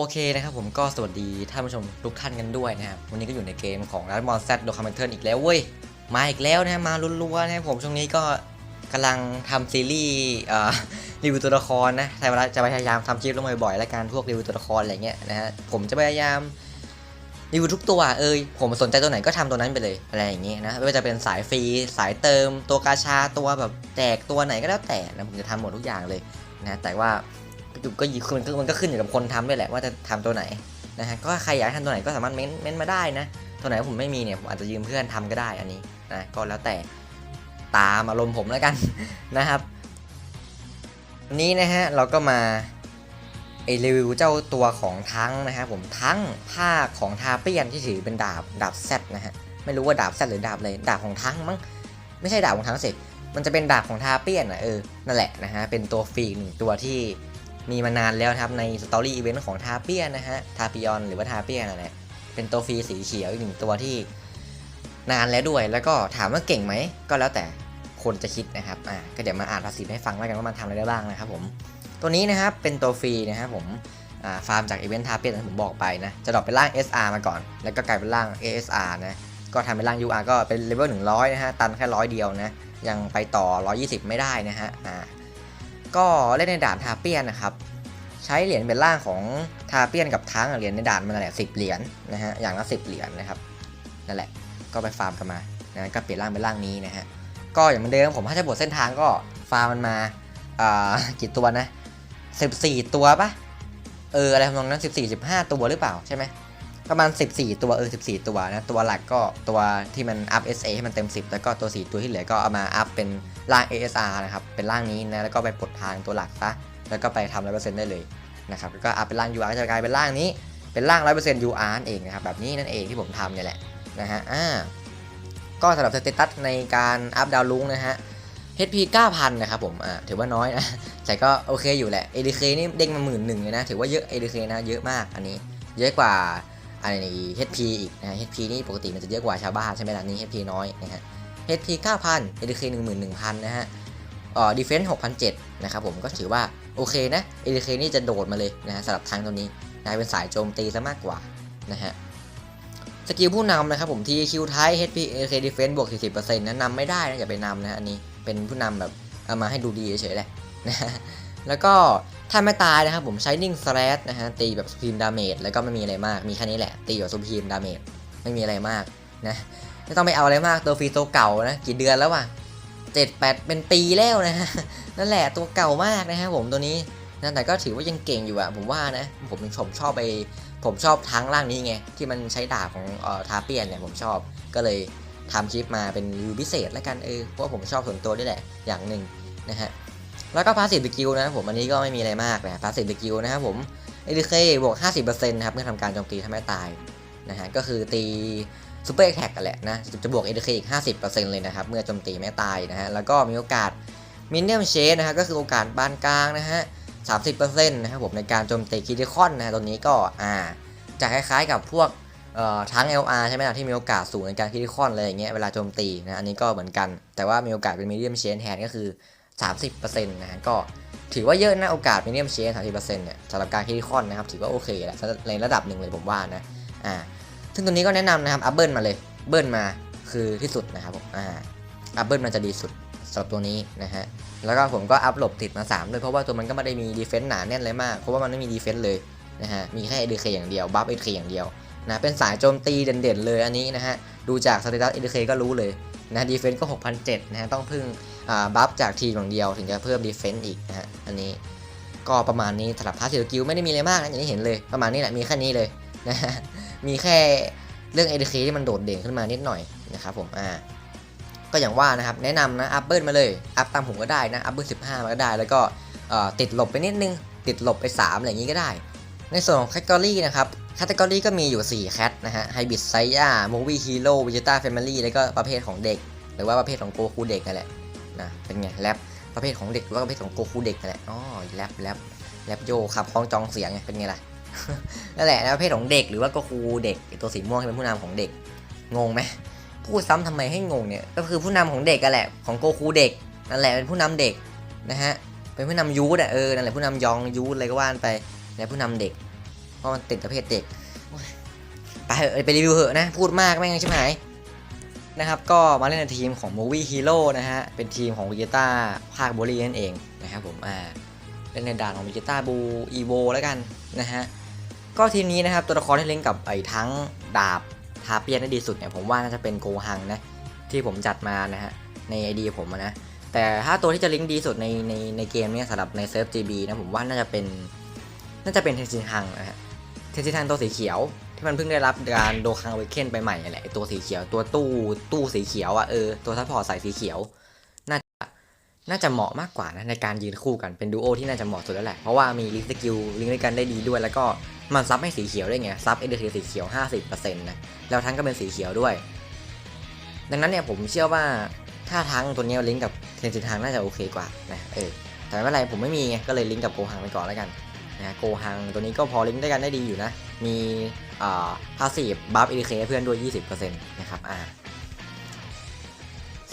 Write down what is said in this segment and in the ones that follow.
โอเคนะครับผมก็สวัสดีท่านผู้ชมทุกท่านกันด้วยนะครับวันนี้ก็อยู่ในเกมของรัฐมอนแซดโดคาเมนเทอีกแล้วเว้ยมาอีกแล้วนะมาลุ้นๆนะครับผมช่วงนี้ก็กำลังทำซีรีส์รีวิวตัวละครนะแต่เวลาจะพยายามทำคลิปลงบ่อยๆและการพวกรีวิวตัวละครอะไรเงี้ยนะฮะผมจะพยายามรีวิวทุกตัวเอยผมสนใจตัวไหนก็ทำตัวนั้นไปเลยอะไรอย่างเงี้ยนะไม่ว่าจะเป็นสายฟรีสายเติมตัวกาชาตัวแบบแจกตัวไหนก็แล้วแต่นะผมจะทำหมดทุกอย่างเลยนะแต่ว่า ก็ยิมันก็มันก็ขึ้นอยู่กับคนทำด้วยแหละว่าจะทำตัวไหนนะฮะก็ใครอยากทำตัวไหนก็สามารถเม้นเม้นมาได้นะตัวไหนผมไม่มีเนี่ยผมอาจจะยืมเพื่อนทำก็ได้อันนี้นะก็แล้วแต่ตามอารมณ์ผมแล้วกันนะครับวันนี้นะฮะเราก็มาไอรีวิวเจ้าตัวของทั้งนะฮะผมทั้งภาของทาเปียนที่ถือเป็นดาบดาบแซดนะฮะไม่รู้ว่าดาบแซดหรือดาบเลยดาบของทั้งมั้งไม่ใช่ดาบของทั้งสิมันจะเป็นดาบของทาเปียนอะเออนั่นแหละนะฮะเป็นตัวฟรีอีกหนึ่งตัวที่ มีมานานแล้วครับในสตอรี่อีเวนต์ของทาเปียนะฮะทาปิยอนหรือว่าทาเปียนนั่นแหละเป็นตัวฟรีสีเขียวอีกหนึ่งตัวที่นานแล้วด้วย แล้วก็ถามว่าเก่งไหม ก็แล้วแต่คนจะคิดนะครับอ่าก็เดี๋ยวมาอ่านภาษีให้ฟังแล้วกันว่ามันทำอะไรได้บ้างนะครับผมตัวนี้นะครับเป็นตัวฟรีนะครับผมอ่าฟาร์มจากอีเวนต์ทาเปียนที่ผมบอกไปนะจะดรอปเป็นร่าง SR มาก่อน แล้วก็กลายเป็นร่าง ASR นะก็ทำเป็นร่าง UR ก็เป็นเลเวล100 นะฮะ ตันแค่ร้อยเดียวนะ ยังไปต่อ 120 ไม่ได้นะฮะ อ่า ก็เล่นในด่านทาเปียนนะครับ ใช้เหรียญเป็นร่างของทาเปียนกับทั้งเหรียญในด่านมันแหละสิบเหรียญนะฮะอย่างละสิบเหรียญนะครับนั่นแหละก็ไปฟาร์มกันมานะก็เปลี่ยนร่างเป็นร่างนี้นะฮะก็อย่างเหมือนเดิมผมถ้าจะบทเส้นทางก็ฟาร์มมันมาอ่ากี่ตัวนะสิบสี่ตัวปะเอออะไรทำนองนั้นสิบสี่สิบห้าตัวหรือเปล่าใช่ไหม ประมาณ 14 ตัวเออ14 ตัวนะ ตัวหลักก็ตัวที่มันอัพ SA ให้มันเต็ม 10 แล้วก็ตัว 4 ตัวที่เหลือก็เอามาอัพเป็นร่าง ASR นะครับ เป็นร่างนี้นะ แล้วก็ไปปลดทางตัวหลักซะ แล้วก็ไปทำร้อยเปอร์เซ็นต์ได้เลยนะครับก็อัพเป็นร่าง UR ก็จะกลายเป็นร่างนี้ เป็นร่างร้อยเปอร์เซ็นต์ UR นั่นเองนะครับ แบบนี้นั่นเองที่ผมทำเนี่ยแหละนะฮะ อ่า ก็สำหรับสเตตัสในการอัพดาวลุงนะฮะ HP 9000 นะครับผม อ่า ถือว่าน้อยนะ แต่ก็โอเคอยู่แหละ ADK นี่เด้งมาหมื่นหนึ่งเลยนะ ถือว่าเยอะ ADK นะ เยอะมากอันนี้ เยอะกว่า อันนี้ HP อีกนะ HP นี่ปกติมันจะเยอะกว่าชาวบ้านใช่ไหมล่ะนี่ HP น้อยนะฮะ HP 9000 ADK 11000 นะฮะเอ่อ Defense 6007นะครับผมก็ถือว่าโอเคนะ ADK นี่จะโดดมาเลยนะฮะสำหรับทางตัวนี้นะเป็นสายโจมตีซะมากกว่านะฮะสกิลผู้นำนะครับผมที่คิวไท HP ADK Defense บวก 40%นะนำไม่ได้นะอย่าไปนำนะอันนี้เป็นผู้นำแบบเอามาให้ดูดีเฉยๆแหละนะฮะแล้วก็ ถ้าไม่ตายนะครับผมใช้นิ่งสแลชนะฮะตีแบบสุพีมดาเมจแล้วก็ไม่มีอะไรมากมีแค่นี้แหละ ตีแบบสุพีมดาเมจไม่มีอะไรมากนะไม่ต้องไปเอาอะไรมากตัวฟรีตัวเก่านะกี่เดือนแล้ววะเจ็ดแปดเป็นปีแล้วนะฮะนั่นแหละตัวเก่ามากนะฮะผมตัวนี้นะแต่ก็ถือว่ายังเก่งอยู่อะผมว่านะผมผมชอบไปผมชอบทั้งร่างนี้ไงที่มันใช้ดาบของเอ่อทาเปียนเนี่ยผมชอบก็เลยทำคลิปมาเป็นรีวิวพิเศษแล้วกันเออเพราะผมชอบส่วนตัวด้วยแหละอย่างหนึ่งนะฮะ แล้วก็พาสซีฟสกิลนะครับผมอันนี้ก็ไม่มีอะไรมากนะพาสซีฟสกิลนะครับผมเอ d เคบวก 50%นะครับเมื่อทำการโจมตีทำให้ตายนะฮะก็คือตีซูเปอร์แท็กกันแหละนะจะบวก a เคอีก 50%เลยนะครับเมื่อโจมตีไม่ตายนะฮะแล้วก็มีโอกาสมินเนียมเชดนะฮะก็คือโอกาสบานกลางนะฮะ30%นะครับผมในการโจมตีคิดิคอนนะฮะตัวนี้ก็อ่าจะคล้ายๆกับพวกเอ่อทั้ง LR ใช่ไหมล่ะที่มีโอกาสสูงในการคิดิคอนอะไรอย่างเงี้ยเวลาโจมตีนะอันนี้ก็เหมือนกัน แต่ว่ามีโอกาสเป็นมีเดียมเชนแทนก็คือ 30%นะฮะก็ถือว่าเยอะนะโอกาสมิเนียมเชน30%เนี่ยสำหรับการคิดิคอนนะครับถือว่าโอเคแหละในระดับหนึ่งเลยผมว่านะอ่าซึ่งตัวนี้ก็แนะนำนะครับอัพเบิลมาเลยเบิลมาคือที่สุดนะครับผมอ่าอัพเบิลมันจะดีสุดสำหรับตัวนี้นะฮะแล้วก็ผมก็อัพหลบติดมา3ด้วยเพราะว่าตัวมันก็ไม่ได้มีดีเฟนต์หนาแน่นเลยมากเพราะว่ามันไม่มีดีเฟนต์เลยนะฮะมีแค่ ADK อย่างเดียวบัฟ ADK อย่างเดียวนะเป็นสายโจมตีเด่นๆเลยอันนี้นะฮะดูจากสเตตัส ADK ก็รู้เลยนะดีเฟนต์ก็6,007นะฮะต้องพึ่ง บัฟจากทีมอย่างเดียวถึงจะเพิ่มดีเฟนต์อีกนะฮะอันนี้ก็ประมาณนี้สำหรับพาสซีฟกิลไม่ได้มีอะไรมากนะอย่างที่เห็นเลยประมาณนี้แหละมีแค่นี้เลยนะฮะมีแค่เรื่อง ADK ที่มันโดดเด่นขึ้นมานิดหน่อยนะครับผมอ่าก็อย่างว่านะครับแนะนำนะอัพเบิลมาเลยอัพตามผมก็ได้นะอัพเบิลสิบห้ามาก็ได้ แล้วก็ติดหลบไปนิดนึง ติดหลบไป 3 อะไรอย่างนี้ก็ได้ ในส่วนของแคตตาล็อนะครับแคตตาล็อก็มีอยู่ 4 แคตนะฮะไฮบิดไซย่ามูวี่ฮีโร่วิจิต้าแฟมิลี่แล้วก็ประเภทของเด็ก หรือว่าประเภทของโกคูเด็กนั่นแหละ นะเป็นไงแรปประเภทของเด็กหรือว่าประเภทของโกคูเด็กนั่นแหละอ๋อแรปแรปแรปโยขับคล้องจองเสียงไงเป็นไงล่ะนั่นแหละนะประเภทของเด็กหรือว่าโกคูเด็กตัวสีม่วงที่เป็นผู้นำของเด็กงงไหมพูดซ้ำทำไมให้งงเนี่ยก็คือผู้นำของเด็กกันแหละของโกคูเด็กนั่นแหละเป็นผู้นำเด็กนะฮะเป็นผู้นำยูดอะเออนั่นแหละผู้นำยองยูดอะไรก็ว่านไปนะผู้นำเด็กเพราะมันติดประเภทเด็กไปไปรีวิวเหอะนะ พูดมากแม่งใช่ไหม นะครับก็มาเล่นในทีมของ Movie Hero นะฮะ เป็นทีมของวิจิต้าภาคโบลีนั่นเองนะครับผมอ่าเล่นในด่านของวิจิต้าบูอีโวแล้วกันนะฮะ ก็ทีมนี้นะครับตัวละครที่เล่นกับไอ้ทั้งดาบทาเปียนได้ดีสุดเนี่ยผมว่าน่าจะเป็นโกฮังนะที่ผมจัดมานะฮะในไอดีผมนะ แต่ถ้าตัวที่จะลิงก์ดีสุดในในในเกมเนี้สำหรับในเซิร์ฟ GB นะผมว่าน่าจะเป็นน่าจะเป็นเทนซินฮังนะฮะเทนซินฮังตัวสีเขียว ที่มันเพิ่งได้รับการโดคังเวเคนไปใหม่นั่นแหละตัวสีเขียวตัวตู้ตู้สีเขียวอะเออตัวซัพพอร์ตใส่สีเขียว น่าจะน่าจะเหมาะมากกว่านะในการยืนคู่กันเป็นดูโอที่น่าจะเหมาะสุดแล้วแหละเพราะว่ามีลิงก์สกิลลิงก์ด้วยกันได้ดีด้วย แล้วก็มันซับให้สีเขียวได้ไงซับเอเดอร์สีเขียว 50%นะแล้วทั้งก็เป็นสีเขียวด้วย ดังนั้นเนี่ยผมเชื่อว่าถ้าทั้งตัวเนี้ยลิงก์กับเทนซินฮังน่าจะโอเคกว่านะเออแต่ไม่เป็นไรผมไม่มีไงก็เลยลิงก์กับโกฮังไปก่อนแล้วกัน นะโกฮังตัวนี้ก็พอลิงก์ได้กันได้ดีอยู่นะ มีอาพาสีบัฟเอเคเพื่อนด้วย 20%นะครับอ่า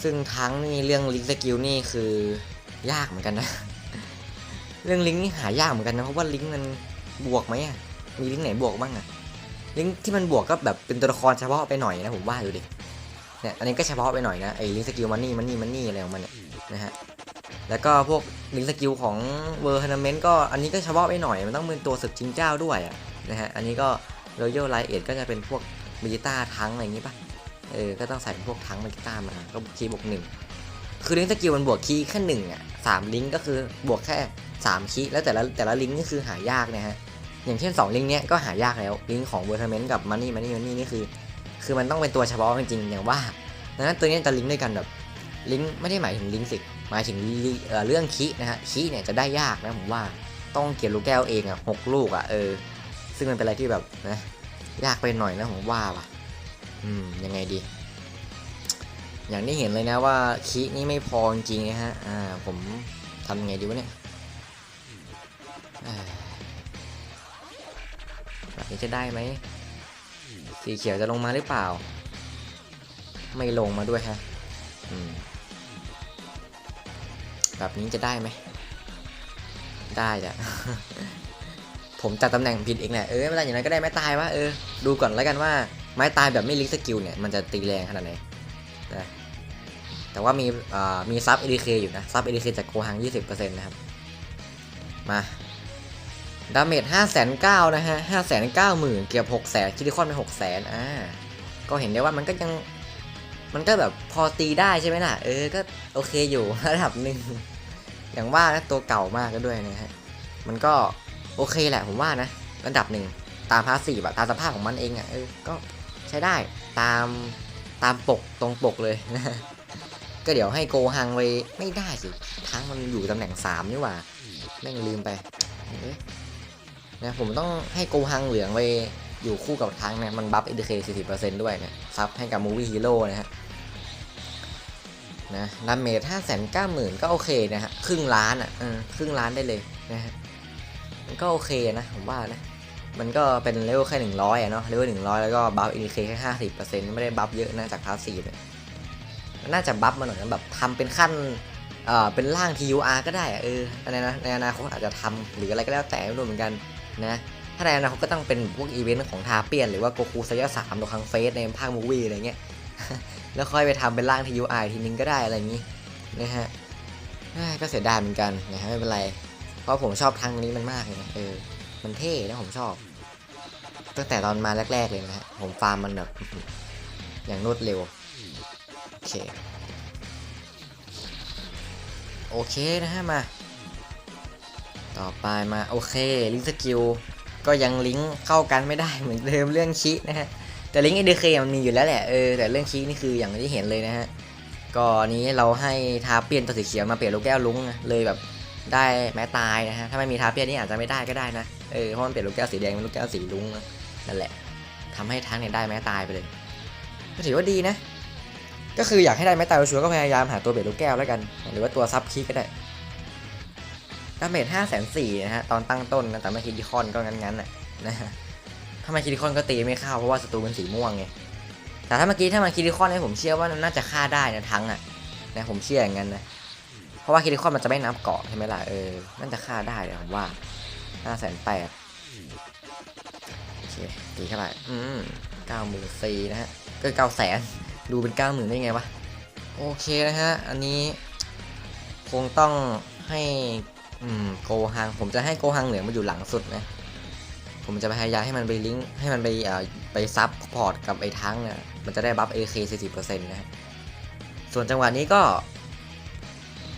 ซึ่งทั้งนี่เรื่องลิงก์สกิลนี่คือยากเหมือนกันนะ เรื่องลิงก์นี่หายากเหมือนกันนะ เพราะว่าลิงก์มันบวกไหมอะมีลิงก์ไหนบวกบ้างอะลิงก์ที่มันบวกก็แบบเป็นตัวละครเฉพาะไปหน่อยนะผมว่าดูดิเนี่ยอันนี้ก็เฉพาะไปหน่อยนะไอ้ลิงก์สกิลมันนี่มันนี่มันนี่อะไรของมันเนี่ยนะฮะ แล้วก็พวกลิงสกิลของเวอร์ฮันเมนต์ก็อันนี้ก็เฉพาะไปหน่อย มันต้องเป็นตัวศึกจิงเจ้าด้วยนะฮะ อันนี้ก็รอยัลไลเอ็ดก็จะเป็นพวกมิจิต้าทั้งอะไรอย่างงี้ป่ะเออ ก็ต้องใส่พวกทั้งมิจิต้ามา ก็คีย์บวกหนึ่ง คือลิงสกิลมันบวกคีย์แค่หนึ่งอะสามลิงก็คือบวกแค่สามคีย์แล้วแต่ละแต่ละลิงก์นี่คือหายากนะฮะ อย่างเช่น2ลิงก์เนี้ยก็หายากแล้ว ลิงก์ของเวอร์ทันเมนต์กับมันนี่มันนี่มันนี่นี่คือ คือมันต้องเป็นตัวเฉพาะจริงๆอย่างว่าดังนั้นตัวนี้จะลิงก์ด้วยกันแบบลิงก์ไม่ได้หมายถึงลิงก์สิ หมายถึงเเรื่องคีนะฮะคีเนี่ยจะได้ยากนะผมว่าต้องเก็บลูกแก้วเองอะหกลูกอะเออ ซึ่งมันเป็นอะไรที่แบบนะยากไปหน่อยนะผมว่าว่ะ อืมยังไงดี อย่างที่เห็นเลยนะว่าคีนี่ไม่พอจริงๆนะฮะอ่าผมทำยังไงดีวะเนี่ยแบบนี้จะได้ไหมสีเขียวจะลงมาหรือเปล่า ไม่ลงมาด้วยฮะ อืม แบบนี้จะได้ไหม ได้จ้ะผมจัดตำแหน่งผิดเองแหละเออไม่เป็นไรอย่างนั้นก็ได้ไม้ตายวะเออดูก่อนแล้วกันว่าไม้ตายแบบไม่ลิกสกิลเนี่ยมันจะตีแรงขนาดไหนนะแต่ว่ามีอ่ามีซับเอ k เคอยู่นะซับเอ k เคจากโกฮัง 20%นะครับ มาดาเมจ5 9 0 0 0นะฮะ 5 9 0 0 0 0 เกือบ 6 0 0 0 0คิดิคอนไป6 0 0 0 0อ่าก็เห็นได้ว่ามันก็ยัง มันก็แบบพอตีได้ใช่ไหมล่ะ เออ ก็โอเคอยู่ระดับหนึ่ง อย่างว่านะตัวเก่ามากก็ด้วยนะฮะ มันก็โอเคแหละผมว่านะ ระดับหนึ่งตามพาสซีฟอะตามสภาพของมันเองอะเออ ก็ใช้ได้ตามตามปกตรงปกเลยนะก็เดี๋ยวให้โกฮังไปไม่ได้สิทั้งมันอยู่ตำแหน่งสามนี่หว่าแม่งลืมไปนะผมต้องให้โกฮังเหลืองไปอยู่คู่กับทั้งนะมันบัฟเอ k 40%ด้วยนะซับให้กับมูวี่ฮีโร่นะฮะ นะดาเมจห้าแสนเก้าหมื่นก็โอเคนะฮะครึ่งล้านอะครึ่งล้านได้เลยนะฮะมันก็โอเคนะผมว่านะ มันก็เป็นเลเวลแค่หนึ่งร้อยอะเนาะเลเวลหนึ่งร้อยแล้วก็บัฟอินดิเคแค่ห้าสิบเปอร์เซ็นต์ไม่ได้บัฟเยอะนะจากพาสซีฟมันน่าจะบัฟมาหน่อยนะแบบทำเป็นขั้นเอ่อเป็นร่าง TUR ก็ได้อะเออในนะในอนาคตอาจจะทำหรืออะไรก็แล้วแต่ไม่รู้เหมือนกันนะถ้าในอนาคตก็ต้องเป็นพวกอีเวนต์ของทาเปียน หรือว่าโกคูไซยะสามตัวคังเฟสในภาคมูวี่อะไรเงี้ย แล้วค่อยไปทำเป็นร่าง TUI ทีนึงก็ได้อะไรอย่างนี้นะฮะก็เสียดายเหมือนกันนะฮะไม่เป็นไร เพราะผมชอบทางนี้มันมากเลยนะเออมันเท่นะผมชอบ ตั้งแต่ตอนมาแรก ๆเลยนะฮะผมฟาร์มมันแบบอย่างรวดเร็วโอเคโอเคนะฮะมาต่อไปมาโอเคลิงก์สกิลก็ยังลิงก์เข้ากันไม่ได้เหมือนเดิมเรื่องชินะฮะ แต่ลิงก์ EDK มันมีอยู่แล้วแหละเออแต่เรื่องคีย์นี่คืออย่างที่เห็นเลยนะฮะก็นี้เราให้ทาเปียนตัวสีเขียวมาเปลี่ยนลูกแก้วลุงเลยแบบได้แม้ตายนะฮะถ้าไม่มีทาเปียนนี่อาจจะไม่ได้ก็ได้นะเออเพราะมันเปลี่ยนลูกแก้วสีแดงเป็นลูกแก้วสีลุงนั่นแหละทำให้ทั้งเนี่ยได้แม้ตายไปเลยก็ถือว่าดีนะ ก็คืออยากให้ได้แม้ตายชัวร์ก็พยายามหาตัวเปลี่ยนลูกแก้วแล้วกัน หรือว่าตัวซับคีย์ก็ได้ดาเมจห้าแสนสี่นะฮะตอนตั้งต้นนะแต่ไม่คิดดิคอนก็งั้นๆน่ะนะฮะ ถ้ามาคิริคอนก็ตีไม่เข้าเพราะว่าศัตรูเป็นสีม่วงไง แต่ถ้าเมื่อกี้ถ้ามาคิริคอนเนี่ยผมเชื่อว่าน่าจะฆ่าได้นะทั้งอะนะผมเชื่ออย่างนั้นนะ เพราะว่าคิริคอนมันจะไม่นับเกาะใช่ไหมล่ะเออ น่าจะฆ่าได้เลยผมว่าห้าแสนแปดโอเคตีเข้าไปอืมเก้าหมื่นสี่นะฮะ ก็เก้าแสนดูเป็นเก้าหมื่นได้ไงวะ โอเคนะฮะ อันนี้คงต้องให้อืมโกฮัง ผมจะให้โกฮังเหลือมาอยู่หลังสุดนะ ผมจะพยายามให้มันไปลิงก์ให้มันไปไปซับพอร์ตกับไอ้ทั้งเนี่ยมันจะได้บัฟ AK 40%นะฮะส่วนจังหวะนี้ก็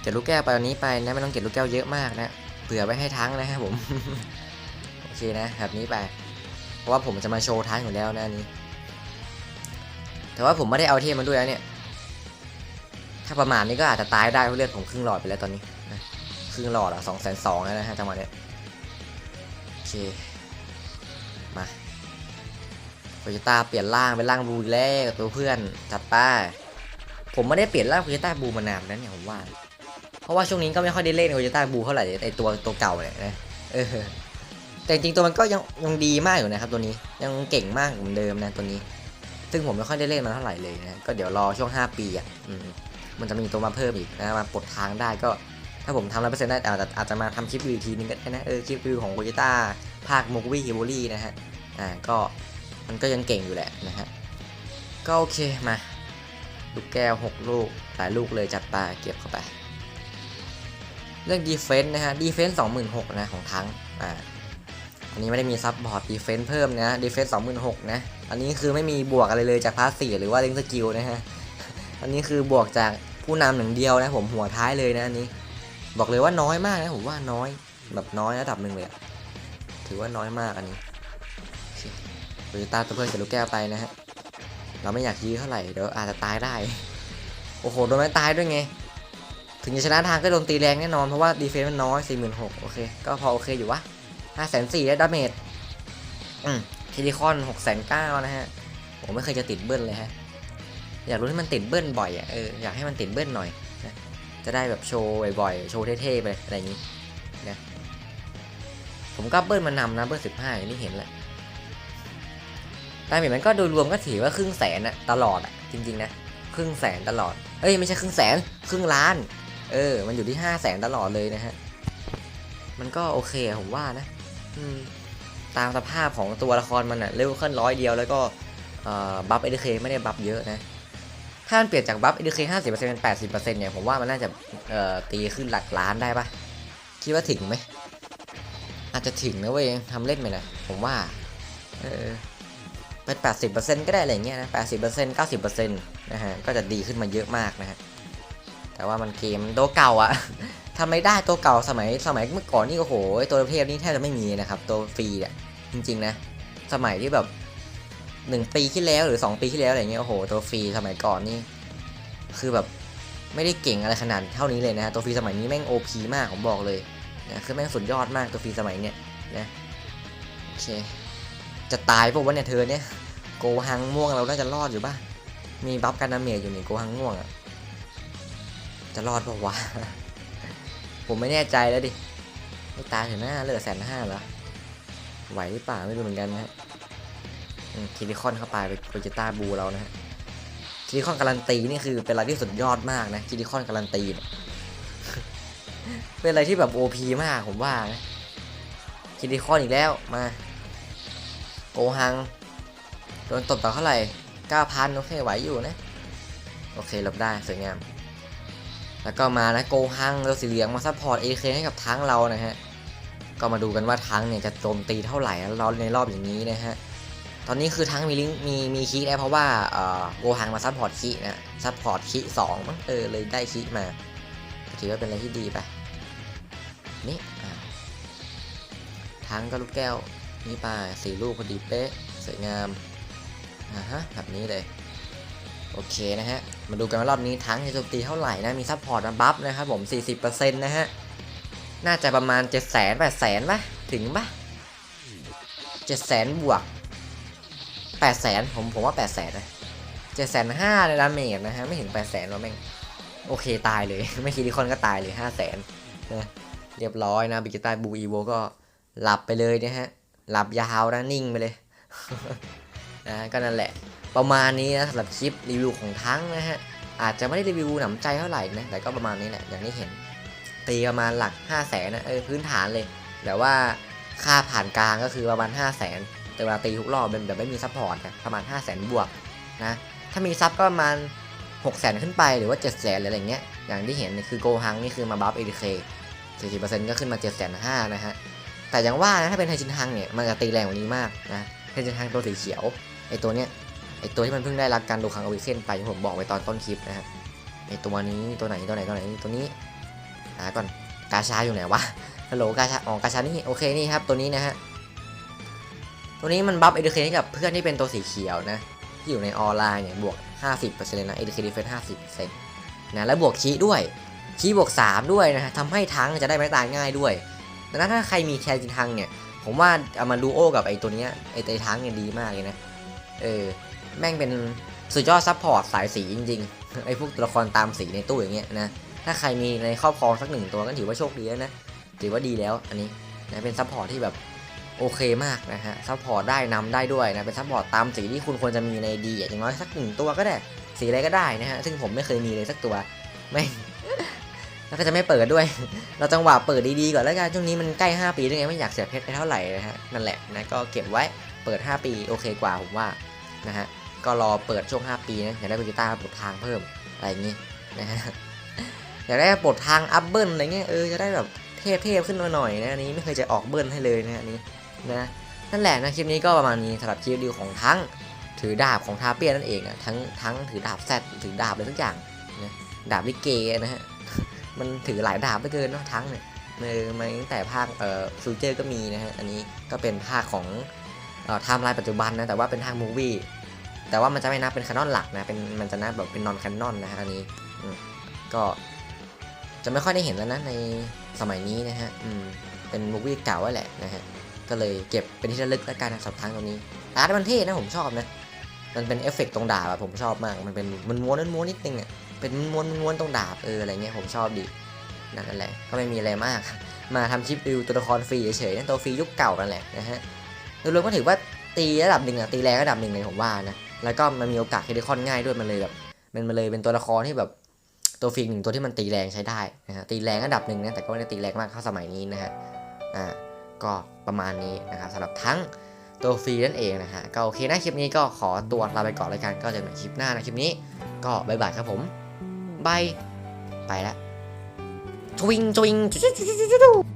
เก็บลูกแก้วไปตอนนี้ไปนะไม่ต้องเก็บลูกแก้วเยอะมากนะเผื่อไว้ให้ทั้งนะครับผมโอเคนะแบบนี้ไป เพราะว่าผมจะมาโชว์ทั้งอยู่แล้วนะนี้ แต่ว่าผมไม่ได้เอาเทมมาด้วยนะเนี่ย ถ้าประมาณนี้ก็อาจจะตายได้เพราะเลือดผมครึ่งหลอดไปแล้วตอนนี้นะครึ่งหลอดอะสองแสนสองแล้วนะฮะจังหวะเนี้ยโอเค มาโคจิต้าเปลี่ยนร่างเป็นร่างบูแล้วตัวเพื่อนจัดไป้าผมไม่ได้เปลี่ยนร่างโคจิต้าบูมานานแล้วเนี่ยผมว่า เพราะว่าช่วงนี้ก็ไม่ค่อยได้เล่นโคจิต้าบูเท่าไหร่ไอตัวตัวเก่าเนี่ยนะเออแต่จริงๆตัวมันก็ยังยังดีมากอยู่นะครับตัวนี้ยังเก่งมากเหมือนเดิมนะตัวนี้ ซึ่งผมไม่ค่อยได้เล่นมันเท่าไหร่เลยนะก็เดี๋ยวรอช่วง 5 ปีอะมันจะมีตัวมาเพิ่มอีกนะมาปลดทางได้ก็ ถ้าผมทำร้อยเปอร์เซ็นต์ได้อาจจะอาจจะมาทำคลิปวิวอีกทีนึงก็ได้นะเออคลิปรีวิวของโกจิต้าภาคโมกุวิฮิโบรี่นะฮะอ่าก็มันก็ยังเก่งอยู่แหละนะฮะก็โอเคมาลูกแก้ว 6 ลูก หลายลูกเลยจัดไปเก็บเข้าไป เรื่องดีเฟนต์นะฮะดีเฟนต์สองหมื่นหกนะของทั้งอ่าอันนี้ไม่ได้มีซับบอร์ดดีเฟนต์เพิ่มนะดีเฟนต์สองหมื่นหกนะอันนี้คือไม่มีบวกอะไรเลยจากพาสซีหรือว่าเล่นสกิลนะฮะอันนี้คือบวกจากผู้นำหนึ่งเดียวนะผมหัวท้ายเลยนะอันนี้ บอกเลยว่าน้อยมากนะผมว่าน้อยแบบน้อยระดับหนึ่งเลยถือว่าน้อยมากอันนี้โอเคโตโยต้าตัวเพื่อนกับลูกแก้วไปนะฮะเราไม่อยากยื้อเท่าไหร่เดี๋ยวอาจจะตายได้ โอ้โหโดนไม่ตายด้วยไง ถึงจะชนะทางก็โดนตีแรงแน่นอนเพราะว่าดีเฟนซ์มันน้อย46,000โอเคก็พอโอเคอยู่วะ5,400ได้ดาเมจอืมทีดีคอน6,900นะฮะผมไม่เคยจะติดเบิ้ลเลยฮะ อยากรู้ที่มันติดเบิ้ลบ่อยอะเอออยากให้มันติดเบิ้ลหน่อย จะได้แบบโชว์บ่อยๆ โชว์เท่ๆไปอะไรอย่างนี้นะผมก็เบิ้ลมานำนะเบิ้ล15อย่างที่เห็นแหละแต่เห็นมันก็โดยรวมก็ถือว่าครึ่งแสนอะตลอดอะจริงๆนะครึ่งแสนตลอดเอ้ยไม่ใช่ครึ่งแสนครึ่งล้าน เออ มันอยู่ที่ห้าแสนตลอดเลยนะฮะมันก็โอเคผมว่านะอืมตามสภาพของตัวละครมันอะเลเวลขึ้นร้อยเดียวแล้วก็บัฟเอเดเคไม่ได้บัฟเยอะนะ ถ้ามันเปลี่ยนจากบัฟเอเดเคห้าสิบเปอร์เซ็นต์เป็นแปดสิบเปอร์เซ็นต์เนี่ยผมว่ามันน่าจะเอ่อตีขึ้นหลักล้านได้ปะคิดว่าถึงไหมอาจจะถึงนะเว้ยทำเล่นไปนะผมว่าเออเป็นแปดสิบเปอร์เซ็นต์ก็ได้อะไรเงี้ยนะแปดสิบเปอร์เซ็นต์เก้าสิบเปอร์เซ็นต์นะฮะก็จะดีขึ้นมาเยอะมากนะฮะแต่ว่ามันเกมตัวเก่าอะทำไม่ได้ตัวเก่าสมัยสมัยเมื่อก่อนนี่โอ้โหตัวเทพนี่แทบจะไม่มีนะครับตัวฟรีอะจริงๆนะสมัยที่แบบ หนึ่งปีที่แล้วหรือสองปีที่แล้วอะไรเงี้ยโอ้โหตัวฟรีสมัยก่อนนี่ คือแบบไม่ได้เก่งอะไรขนาดเท่านี้เลยนะฮะตัวฟรีสมัยนี้แม่งโอพีมากผมบอกเลยนะคือแม่งสุดยอดมากตัวฟรีสมัยเนี้ยนะโอเค จะตายพวกวันเนี่ยเธอเนี่ยโกหังม่วงเราน่าจะรอดอยู่ป่ะมีบัฟกันดาเมจอยู่นี่โกหังม่วงอะจะรอดปะวะผมไม่แน่ใจแล้วดิไม่ตายเถอะนะเหลือแสนห้าเหรอไหวหรือเปล่าไม่รู้เหมือนกันนะ คิริคอนเข้าไปไปโปรเจต้าบูเรานะฮะคิริคอนการันตีนี่คือเป็นอะไรที่สุดยอดมากนะคิริคอนการันตีเป็นอะไรที่แบบโอพีมากผมว่านะคิริคอนอีกแล้วมาโกหังโดนตบต่อเท่าไหร่9,000โอเคไหวอยู่นะ โอเคหลบได้สวยงาม แล้วก็มานะโกหังเราสีเหลืองมาซัพพอร์ตเอเคให้กับทั้งเรานะฮะก็มาดูกันว่าทั้งเนี่ยจะโจมตีเท่าไหร่แล้วในรอบอย่างนี้นะฮะ ตอนนี้คือทั้งมีลิงมีมีคีแล้วเพราะว่าเอ่อโกหังมาซัพพอร์ตคีนะซัพพอร์ตคีสองมั้งเออเลยได้คีมาถือว่าเป็นอะไรที่ดีไปนี่ทั้งก็ลูกแก้วนี่ไปสี่ลูกพอดีเป๊ะสวยงามอ่าฮะแบบนี้เลยโอเคนะฮะ มาดูกันว่ารอบนี้ทั้งจะโจมตีเท่าไหร่นะ มีซัพพอร์ตมาบัฟนะครับผม 40%นะฮะ น่าจะประมาณ 7 0 0 0 0 0 8 0 0 0 0ป่ะ ถึงป่ะ 7 0 0 0 0บวก 8 0 0 0 0ผมผมว่า8 0 0 0 0นะ7 5 0 0 0ในดาเมจนะฮะไม่ถึง8 0 0 0 0แล้วแม่งโอเคตายเลย ไม่คิดที่คนก็ตายเลย5 0 0 0 0 0นะเรียบร้อยนะบิกิต้าบูอีโวก็หลับไปเลยนะฮะ หลับยาวนะนิ่งไปเลยนะก็นั่นแหละ ประมาณนี้นะสำหรับคลิปรีวิวของทั้งนะฮะ อาจจะไม่ได้รีวิวหนำใจเท่าไหร่นะ แต่ก็ประมาณนี้แหละอย่างที่เห็น ตีประมาณหลัก 5 0 0แสนนะเออพื้นฐานเลย แต่ว่าค่าผ่านกลางก็คือประมาณ 5 0 0 0 0น แต่เวลาตีทุกรอบเป็นแบบไม่มีซัพพอร์ตนะประมาณ 5 0 0 0 0 0 บวกนะ ถ้ามีซับก็ประมาณ 6 0 0 0 0 ขึ้นไปหรือว่า 7 0 0 0 0 0หรืออะไรเงี้ย อย่างที่เห็นคือโกฮังนี่คือมาบัฟ ADK 40%ก็ขึ้นมา 7 5 0 0 0นะฮะ แต่อย่างว่านะถ้าเป็นไทจินฮังเนี่ยมันจะตีแรงกว่านี้มากนะไทจินฮังตัวสีเขียวไอตัวเนี้ยไอตัวที่มันเพิ่งได้รับการดูคังอวิเคนไปผมบอกไว้ตอนต้นคลิปนะฮะไอตัวนี้ตัวไหนตัวไหนตัวไหนตัวนี้หาก่อนกาชาอยู่ไหนวะฮัลโหลกาชาอ๋อกาชานี่โอเคนี่ครับตัวนี้นะฮะ ตัวนี้มันบัฟเอ k เคให้กับเพื่อนที่เป็นตัวสีเขียวนะที่อยู่ในออนไลน์เนี่ยบวก 50%เนะเอ k เคดีเฟน50%นะแล้วบวกคีด้วยคีบวก 3 ด้วยนะทำให้ทั้งจะได้ไม้ตายง่ายด้วยดังนั้นถ้าใครมีแคร์จินทังเนี่ย ผมว่าเอามาดูโอกับไอตัวเนี้ยไอไอทังเนี่ยดีมากเลยนะ เออ แม่งเป็นสุดยอดซัพพอร์ตสายสีจริงๆ ไอพวกตัวละครตามสีในตู้อย่างเงี้ยนะ ถ้าใครมีในครอบครองสักหนึ่งตัวก็ถือว่าโชคดีแล้วนะ ถือว่าดีแล้วอันนี้นะเป็นซัพพอร์ตที่แบบ โอเคมากนะฮะซัพพอร์ตได้นำได้ด้วยนะเป็นซัพพอร์ตตามสีที่คุณควรจะมีในดีอย่างน้อยสักหนึ่งตัวก็ได้ สีอะไรก็ได้นะฮะซึ่งผมไม่เคยมีเลยสักตัวไม่แล้วก็จะไม่เปิดด้วย เราจังหวะเปิดดีๆก่อนแล้วกันช่วงนี้มันใกล้ 5 ปีด้วยไงไม่อยากเสียเพชรไปเท่าไหร่นะฮะนั่นแหละนะก็เก็บไว้เปิด 5 ปีโอเคกว่าผมว่านะฮะก็รอเปิดช่วง 5 ปีนะอยากได้เบจิต้าปลดทางเพิ่มอะไรอย่างงี้นะฮะอยากได้ปลดทางอัพเบิลอะไรเงี้ยเออจะได้แบบเทพๆขึ้นมาหน่อยนะอันนี้ไม่เคยจะออกเบิลให้เลยนะอันนี้ นะนั่นแหละนะคลิปนี้ก็ประมาณนี้สำหรับคลิปดีวของทั้งถือดาบของทาเปียนั่นเองนะทั้งทั้งถือดาบแซดถือดาบอะไรทุกอย่างนะดาบลิเกนะฮะมันถือหลายดาบเหลือเกินเนาะทั้งเนี่ยเออมาตั้งแต่ภาคเอ่อฟิวเจอร์ก็มีนะฮะอันนี้ก็เป็นภาคของเอ่อไทม์ไลน์ปัจจุบันนะแต่ว่าเป็นทางมูวี่แต่ว่ามันจะไม่นับเป็นคานอนหลักนะเป็นมันจะนับแบบเป็นนอนคานอนนะฮะอันนี้ก็จะไม่ค่อยได้เห็นแล้วนะในสมัยนี้นะฮะอืมเป็นมูวี่เก่าแล้วแหละนะฮะ ก็เลยเก็บเป็นที่ระลึกแล้วกันนะสำหรับทั้งตรงนี้อาร์ตมันเท่นะผมชอบนะ มันเป็นเอฟเฟกต์ตรงดาบอะผมชอบมาก มันเป็นมันม้วนมันม้วนนิดนึงอะเป็นม้วนม้วนตรงดาบเอออะไรเงี้ยผมชอบดีนั่นแหละก็ไม่มีอะไรมาก มาทำคลิปรีวิวตัวละครฟรีเฉยๆนั่นตัวฟรียุคเก่านั่นแหละนะฮะโดยรวมก็ถือว่าตีระดับหนึ่งอะตีแรงระดับหนึ่งเลยผมว่านะแล้วก็มันมีโอกาสเคดิคอนง่ายด้วยมันเลยแบบมันมาเลยเป็นตัวละครที่แบบตัวฟรีหนึ่งตัวที่มันตีแรงใช้ได้นะฮะตีแรงระดับหนึ่งนะแต่ก็ไม่ได้ตีแรงมากเท่าสมัยนี้นะฮะอ่า ก็ประมาณนี้นะครับสำหรับทั้งตัวฟรีนั่นเองนะฮะก็โอเคนะคลิปนี้ก็ขอตัวลาไปก่อนแล้วกันก็เจอกันใหม่คลิปหน้านะคลิปนี้ ก็บายบายครับผมบายไปแล้วทวิงทวิงจุ๊จุ๊จุ๊จุ๊จุ๊